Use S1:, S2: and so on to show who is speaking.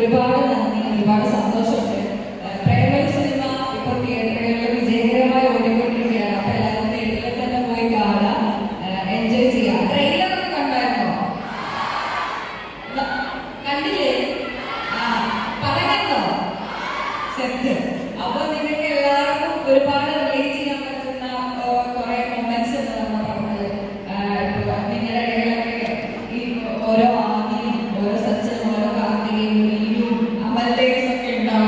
S1: ഒരുപാട് നന്ദി ഒരുപാട് സന്തോഷമുണ്ട്. പ്രേമൽ സിനിമ ഇപ്പൊ തിയേറ്ററുകളിൽ വിജയകരമായി ഓടിക്കൊണ്ടിരിക്കുകയാണ്. അപ്പൊ എല്ലാവരും തിയേറ്ററിൽ പോയി കാണാം എൻജോയ് ചെയ്യാം ട്രെയിലർ ഒക്കെ കണ്ടായിരുന്നോ? കണ്ടില്ലേ? പറഞ്ഞോ സെറ്റ് അപ്പൊ നിങ്ങൾക്ക് എല്ലാവർക്കും ഒരുപാട് ഓരോ ആദിയും ഓരോ സച്ചനും ഓരോ കാർത്തികയും അമൽദേവ്സ് ഒക്കെ എന്താ?